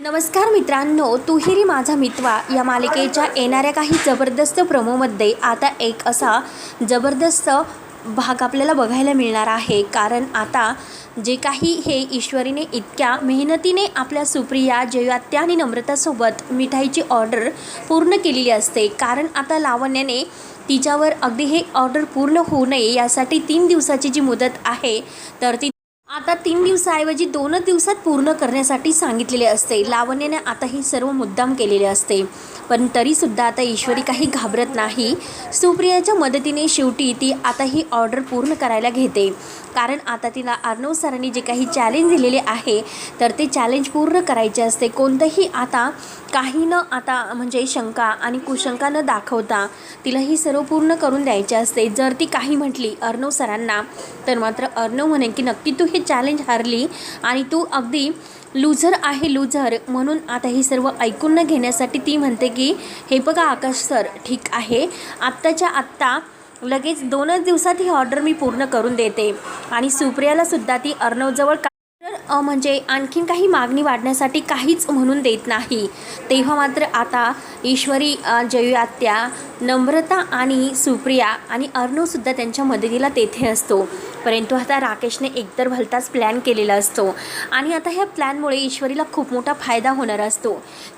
नमस्कार मित्रांनो तुहिरी माझा मितवा. या मालिकेच्या येणाऱ्या काही जबरदस्त प्रोमोमध्ये आता एक असा जबरदस्त भाग आपल्याला बघायला मिळणार आहे. कारण आता जे काही हे ईश्वरीने इतक्या मेहनतीने आपल्या सुप्रिया जयात्या आणि नम्रतासोबत मिठाईची ऑर्डर पूर्ण केलेली असते. कारण आता लावण्याने तिच्यावर अगदी हे ऑर्डर पूर्ण होऊ नये यासाठी तीन दिवसाची जी मुदत आहे तर ती आता तीन दिवसाऐवजी दोनच दिवसात पूर्ण करण्यासाठी सांगितलेले असते. लावण्याने आता हे सर्व मुद्दाम केलेले असते. पण तरीसुद्धा आता ईश्वरी काही घाबरत नाही. सुप्रियाच्या मदतीने शेवटी ती आता ही ऑर्डर पूर्ण करायला घेते. कारण आता तिला अर्णव सरांनी जे काही चॅलेंज दिलेले आहे तर ते चॅलेंज पूर्ण करायचे असते. कोणतंही आता काही न आता म्हणजे शंका आणि कुशंका न दाखवता तिला ही सर्व पूर्ण करून द्यायचे असते. जर ती काही म्हटली अर्णव सरांना तर मात्र अर्णव म्हणेन की नक्की तू हे चॅलेंज हारली आणि तू अगदी लूझर आहे लूझर म्हणून आता ही सर्व ऐकून न घेण्यासाठी ती म्हणते की हे बघा आकाश सर ठीक आहे. आत्ताच्या आत्ता लगेच दोनच दिवसात ही ऑर्डर मी पूर्ण करून देते. आणि सुप्रियाला सुद्धा ती अर्णवजवळ का म्हणजे आणखीन काही मागणी वाढण्यासाठी काहीच म्हणून देत नाही. तेव्हा मात्र आता ईश्वरी जयुआत्या नम्रता आणि सुप्रिया आणि अर्णवसुद्धा त्यांच्या मदतीला तेथे असतो. परंतु आता राकेशने एकतर भलताच प्लॅन केलेला असतो. आणि आता ह्या प्लॅनमुळे ईश्वरीला खूप मोठा फायदा होणार असतो.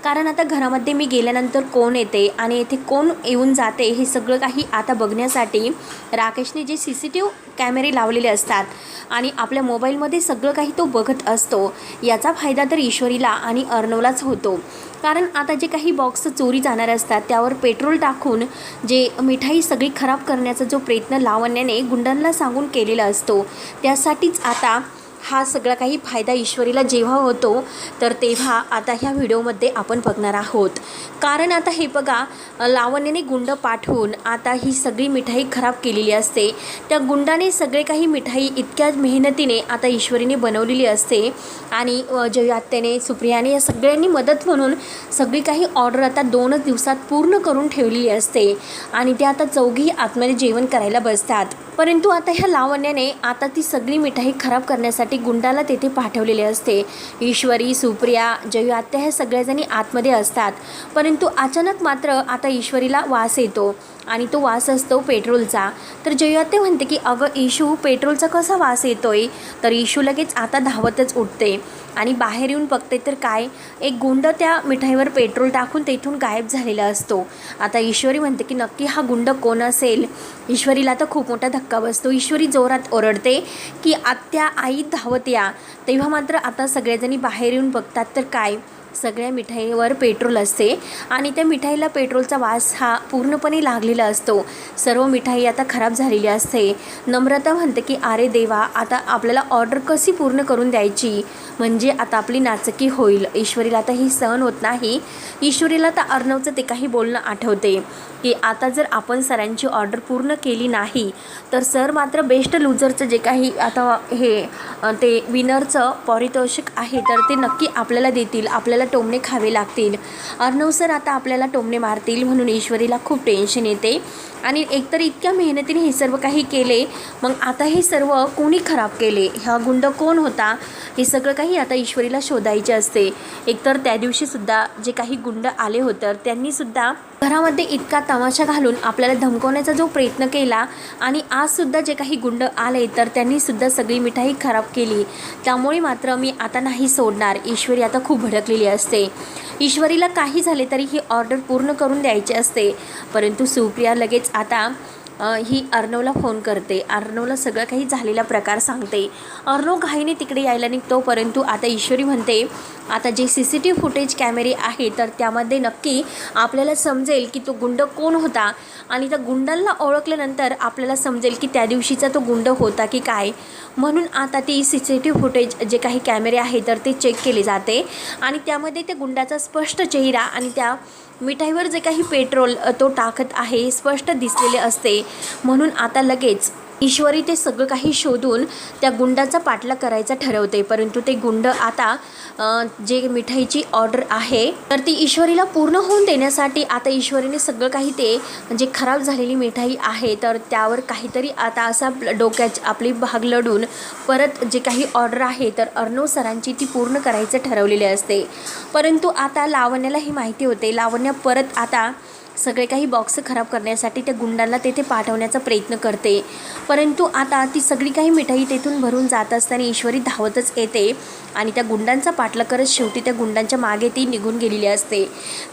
कारण आता घरामध्ये मी गेल्यानंतर कोण येते आणि येथे कोण येऊन जाते हे सगळं काही आता बघण्यासाठी राकेशने जे सी सी टी व्ही कॅमेरे लावलेले असतात आणि आपल्या मोबाईलमध्ये सगळं काही तो बघत असतो याचा फायदा तर ईश्वरीला आणि अर्णवलाच होतो. कारण आता जे काही बॉक्स चोरी जाणार असतात त्यावर पेट्रोल टाकून जे मिठाई सगळी खराब करण्याचा जो प्रयत्न लावण्याने गुंडांना सांगून केलेला असतो त्यासाठीच आता हा सगळा काही फायदा ईश्वरीला जेव्हा होतो तर तेव्हा आता ह्या व्हिडिओमध्ये आपण बघणार आहोत. कारण आता हे बघा लावण्याने गुंड पाठवून आता ही सगळी मिठाई खराब केलेली असते. त्या गुंडाने सगळे काही मिठाई इतक्या मेहनतीने आता ईश्वरीने बनवलेली असते. आणि जयात्याने सुप्रियाने या सगळ्यांनी मदत म्हणून सगळी काही ऑर्डर आता दोनच दिवसात पूर्ण करून ठेवलेली असते. आणि ते आता चौघी आतमध्ये जेवण करायला बसतात. परंतु आता ह्या लावण्याने आता ती सगळी मिठाई खराब करण्यासाठी गुंडाला तेथे पाठवलेले असते. ईश्वरी सुप्रिया जयू आत्या ह्या सगळ्याजणी आतमध्ये असतात. परंतु अचानक मात्र आता ईश्वरीला वास येतो. आणि तो वास असतो पेट्रोलचा. तर जयात्या म्हणते की अगं इशू पेट्रोलचा कसा वास येतोय? तर इशू लगेच आता धावतच उठते आणि बाहेर येऊन बघते तर काय? एक गुंड त्या मिठाईवर पेट्रोल टाकून तेथून गायब झालेला असतो. आता ईश्वरी म्हणते की नक्की हा गुंड कोण असेल? ईश्वरीला तर खूप मोठा धक्का बसतो. ईश्वरी जोरात ओरडते की आत्या आई धावत या तेव्हा मात्र आता सगळेजणी बाहेर येऊन बघतात तर काय? सगळ्या मिठाईवर पेट्रोल असते आणि त्या मिठाईला पेट्रोलचा वास हा पूर्णपणे लागलेला असतो. सर्व मिठाई आता खराब झालेली असते. नम्रता म्हणते की अरे देवा आता आपल्याला ऑर्डर कशी पूर्ण करून द्यायची? म्हणजे आता आपली नाचकी होईल. ईश्वरीला आता ही सहन होत नाही. ईश्वरीला तर अर्णवचं ते काही बोलणं आठवते की आता जर आपण सरांची ऑर्डर पूर्ण केली नाही तर सर मात्र बेस्ट लुजरचं जे काही आता हे ते विनरचं पारितोषिक आहे तर ते नक्की आपल्याला देतील. आपल्याला टोमणे खावे लागतील. अर्णव सर आता आपल्याला टोमणे मारतील म्हणून ईश्वरीला खूप टेन्शन येते. आणि एकतर इतक्या मेहनतीने हे सर्व काही केले मग आता हे सर्व कोणी खराब केले? हा गुंड कोण होता? हे सगळं काही आता ईश्वरीला शोधायचे असते. एकतर त्या दिवशीसुद्धा जे काही गुंड आले होतं त्यांनीसुद्धा घरामध्ये इतका तमाशा घालून आपल्याला धमकवण्याचा जो प्रयत्न केला आणि आजसुद्धा जे काही गुंड आले तर त्यांनीसुद्धा सगळी मिठाई खराब केली. त्यामुळे मात्र मी आता नाही सोडणार. ईश्वरी आता खूप भडकलेली असते. ईश्वरीला काही झाले तरी ही ऑर्डर पूर्ण करून द्यायची असते. परंतु सुप्रिया लगेच आता ही अर्णवला फोन करते. अर्णवला सगळं काही झालेला प्रकार सांगते. अर्णव घाईने तिकडे यायला निघतो परंतु आता ईश्वरी म्हणते आता जे C C T V footage कॅमेरे आहे तर त्यामध्ये नक्की आपल्याला समजेल की तो गुंड कोण होता. आणि त्या गुंडांना ओळखल्यानंतर आपल्याला समजेल की त्या दिवशीचा तो गुंड होता की काय. म्हणून आता ती C C T V footage जे काही कॅमेरे आहे तर ते चेक केले जाते. आणि त्यामध्ये त्या गुंडाचा स्पष्ट चेहरा आणि त्या मिठाईवर जे काही पेट्रोल तो टाकत आहे स्पष्ट दिसलेले असते. म्हणून आता लगेच ईश्वरी ते सगळं काही शोधून त्या गुंडाचा पाठलाग करायचा ठरवते. परंतु ते गुंड आता जे मिठाईची ऑर्डर आहे तर ती ईश्वरीला पूर्ण होऊन देण्यासाठी आता ईश्वरीने सगळं काही ते जे खराब झालेली मिठाई आहे तर त्यावर काहीतरी आता असा डोक्याची आपली भाग लढून परत जे काही ऑर्डर आहे तर अर्णव सरांची ती पूर्ण करायचं ठरवलेली असते. परंतु आता लावण्याला ही माहिती होते. लावण्या परत आता सगळे काही बॉक्स खराब करण्यासाठी त्या गुंडांना तेथे पाठवण्याचा प्रयत्न करते. परंतु आता ती सगळी काही मिठाई तेथून भरून जात असताना ईश्वरी धावतच येते आणि त्या गुंडांचा पाठलाग करत शेवटी त्या गुंडांच्या मागे ती निघून गेलेली असते.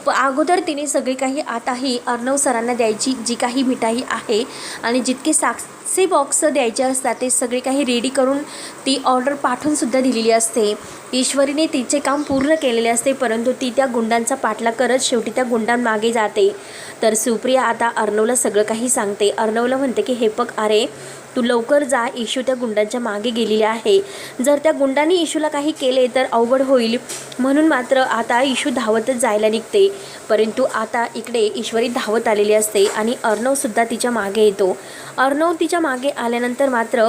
प अगोदर तिने सगळी काही आताही अर्णव सरांना द्यायची जी काही मिठाई आहे आणि जितके साक्ष बॉक्स द्यायचे असतात ते सगळे काही रेडी करून ती ऑर्डर पाठवूनसुद्धा दिलेली असते. ईश्वरीने तिचे काम पूर्ण केलेले असते परंतु ती त्या गुंडांचा पाठला करत शेवटी त्या गुंडांमागे जाते. तर सुप्रिया आता अर्णवला सगळं काही सांगते. अर्णवला म्हणते की हे बघ अरे तू लवकर जा इशू त्या गुंडांच्या मागे गेलेली आहे. जर त्या गुंडांनी इशूला काही केले तर अवघड होईल. म्हणून मात्र आता इशू धावतच जायला निघते. परंतु आता इकडे ईश्वरी धावत आलेली असते आणि अर्णवसुद्धा तिच्यामागे येतो. अर्णव तिच्यामागे आल्यानंतर मात्र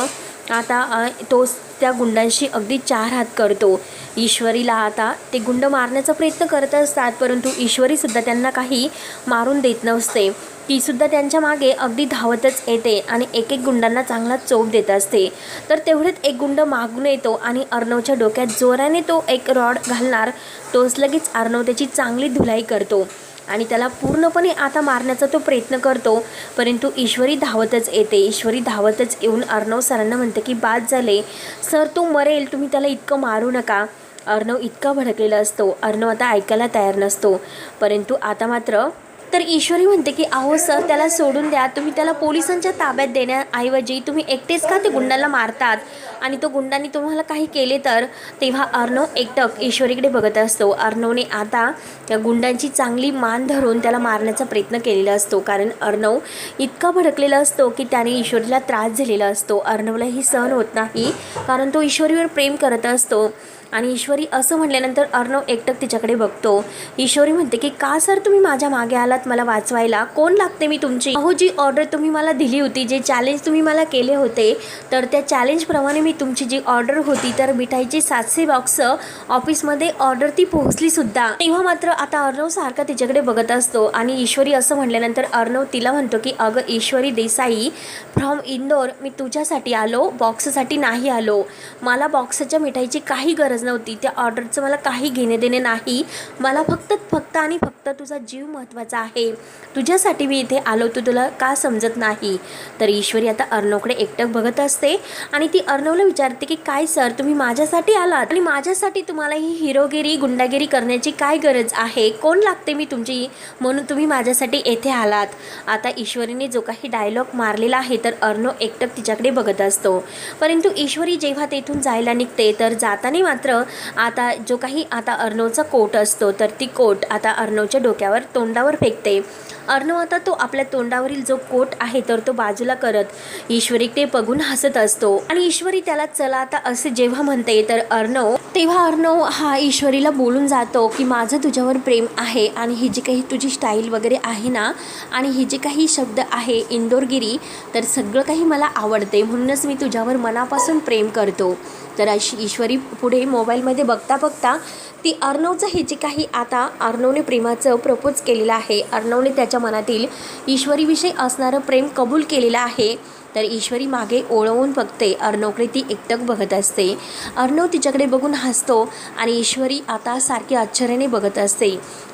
आता तो त्या गुंडांशी अगदी चार हात करतो. ईश्वरीला आता ते गुंड मारण्याचा प्रयत्न करत असतात परंतु ईश्वरीसुद्धा त्यांना काही मारून देत नसते. तीसुद्धा त्यांच्या मागे अगदी धावतच येते आणि एक एक गुंडांना चांगला चोप देत असते. तर तेवढेच एक गुंड मागून येतो आणि अर्णवच्या डोक्यात जोराने तो एक रॉड घालणार तोच लगेच अर्णव त्याची चांगली धुलाई करतो. आणि त्याला पूर्णपणे आता मारण्याचा तो प्रयत्न करतो. परंतु ईश्वरी धावतच येते. ईश्वरी धावतच येऊन अर्णव सरांना म्हणते की बाद झाले. सर तो मरेल. तुम्ही त्याला इतकं मारू नका. अर्णव इतका भडकलेला असतो. अर्णव आता ऐकायला तयार नसतो. परंतु आता मात्र तर ईश्वरी म्हणते की अहो सर त्याला सोडून द्या. तुम्ही त्याला पोलिसांच्या ताब्यात देण्याऐवजी तुम्ही एकटेच का ते गुंडाला मारतात? आणि तो गुंडांनी तुम्हाला काही केले तर तेव्हा अर्णव एकटक ईश्वरीकडे बघत असतो. अर्णवने आता त्या गुंडांची चांगली मान धरून त्याला मारण्याचा प्रयत्न केलेला असतो. कारण अर्णव इतका भडकलेला असतो की त्याने ईश्वरीला त्रास झालेला असतो. अर्णवलाही सहन होत नाही कारण तो ईश्वरीवर प्रेम करत असतो. आणि ईश्वरी असं म्हटल्यानंतर अर्णव एकटक तिच्याकडे बघतो. ईश्वरी म्हणते की का सर तुम्ही माझ्या मागे आलात मला वाचवायला? कोण लागते मी तुमची? अहो जी ऑर्डर तुम्ही मला दिली होती जे चॅलेंज तुम्ही मला केले होते तर त्या चॅलेंजप्रमाणे मी तुमची जी ऑर्डर होती तर मिठाईची सातशे बॉक्स ऑफिसमध्ये ऑर्डर ती पोहोचली सुद्धा. तेव्हा मात्र आता अर्णव सारखा तिच्याकडे बघत असतो आणि ईश्वरी असं म्हटल्यानंतर अर्णव तिला म्हणतो की अगं ईश्वरी देसाई फ्रॉम इंदोर मी तुझ्यासाठी आलो बॉक्ससाठी नाही आलो. मला बॉक्सच्या मिठाईची काही गरज नव्हती. त्या ऑर्डरचं मला काही घेणे देणे नाही. मला फक्त फक्त आणि फक्त तुझा जीव महत्त्वाचा आहे. तुझ्यासाठी मी इथे आलो तू तुला का समजत नाही? तर ईश्वरी आता अर्णवकडे एकटक बघत असते आणि ती अर्णवला विचारते की काय सर तुम्ही माझ्यासाठी आलात? आणि माझ्यासाठी तुम्हाला ही हिरोगिरी गुंडागिरी करण्याची काय गरज आहे? कोण लागते मी तुमची? म्हणून तुम्ही माझ्यासाठी येथे आलात. आता ईश्वरीने जो काही डायलॉग मारलेला आहे तर अर्णव एकटक तिच्याकडे बघत असतो. परंतु ईश्वरी जेव्हा तेथून जायला निघते तर जाताना मात्र आता जो काही आता अर्णवचा कोट असतो तर ती कोट आता अर्णवच्या डोक्यावर तोंडावर फेकते. अर्णव आता तो आपल्या तोंडावरील जो कोट आहे तर तो बाजूला करत ईश्वरीकडे बघून हसत असतो. आणि ईश्वरी त्याला चला आता असे जेव्हा म्हणते तर अर्णव तेव्हा अर्णव हा ईश्वरीला बोलून जातो की माझं तुझ्यावर प्रेम आहे आणि ही जी काही तुझी स्टाईल वगैरे आहे ना आणि ही जे काही शब्द आहे इंदोरगिरी तर सगळं काही मला आवडते. म्हणूनच मी तुझ्यावर मनापासून प्रेम करतो. तर अशी ईश्वरी पुढे मोबाईलमध्ये बघता बघता ती अर्णवचं हे जे काही आता अर्णवने प्रेमाचं प्रपोज केलेलं आहे अर्णवने त्याच्या मनातील ईश्वरीविषयी असणारं प्रेम कबूल केलेलं आहे तर ईश्वरी मागे ओळवून बघते. अर्णवकडे ती एकटक बघत असते. अर्णव तिच्याकडे बघून हसतो आणि ईश्वरी आता सारखी आश्चर्याने बघत असते.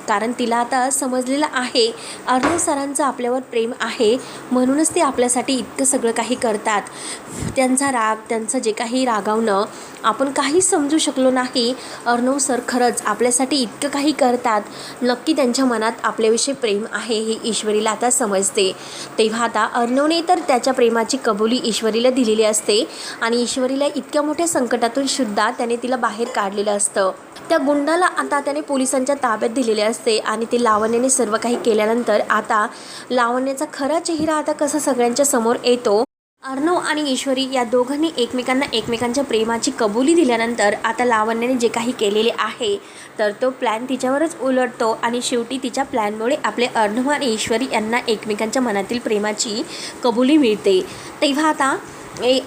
कारण तिला आता समजलेलं आहे अर्णव सरांचं आपल्यावर प्रेम आहे म्हणूनच ते आपल्यासाठी इतकं सगळं काही करतात. त्यांचा राग त्यांचं जे काही रागावणं आपण काहीच समजू शकलो नाही. अर्णव सर खरंच आपल्यासाठी इतकं काही करतात. नक्की त्यांच्या मनात आपल्याविषयी प्रेम आहे हे ईश्वरीला आता समजते. तेव्हा आता अर्णवने तर त्याच्या प्रेमाची कबुली ईश्वरीला दिलेली असते आणि ईश्वरीला इतक्या मोठ्या संकटातून सुद्धा त्याने तिला बाहेर काढलेलं असतं. त्या गुंडाला आता त्याने पोलिसांच्या ताब्यात दिलेले असते असते आणि ते लावण्याने सर्व काही केल्यानंतर आता लावण्याचा खरा चेहरा आता कसा सगळ्यांच्या समोर येतो? अर्णव आणि ईश्वरी या दोघांनी एकमेकांना एकमेकांच्या प्रेमाची कबुली दिल्यानंतर आता लावण्याने जे काही केलेले आहे तर तो प्लॅन तिच्यावरच उलटतो आणि शेवटी तिच्या प्लॅनमुळे आपले अर्णव आणि ईश्वरी यांना एकमेकांच्या मनातील प्रेमाची कबुली मिळते. तेव्हा आता ए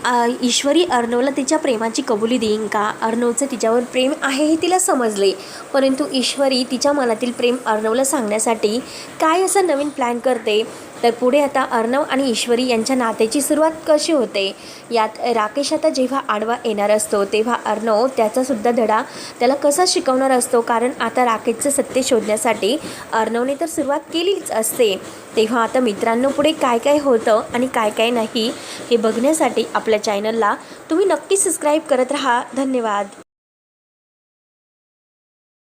ईश्वरी अर्णवला तिच्या प्रेमाची कबुली देईन का? अर्णवचं तिच्यावर प्रेम आहे हे तिला समजले. परंतु ईश्वरी तिच्या मनातील प्रेम अर्णवला सांगण्यासाठी काय असं नवीन प्लॅन करते? तर पुढे आता अर्णव आणि ईश्वरी यांच्या नात्याची सुरुवात कशी होते? यात राकेश आता जेव्हा आडवा येणार असतो तेव्हा अर्णव त्याचासुद्धा धडा त्याला कसा शिकवणार असतो? कारण आता राकेशचं सत्य शोधण्यासाठी अर्णवने तर सुरुवात केलीच असते. तेव्हा आता मित्रांनो पुढे काय काय होतं आणि काय काय नाही हे बघण्यासाठी आपल्या चॅनलला तुम्ही नक्की सबस्क्राईब करत राहा. धन्यवाद.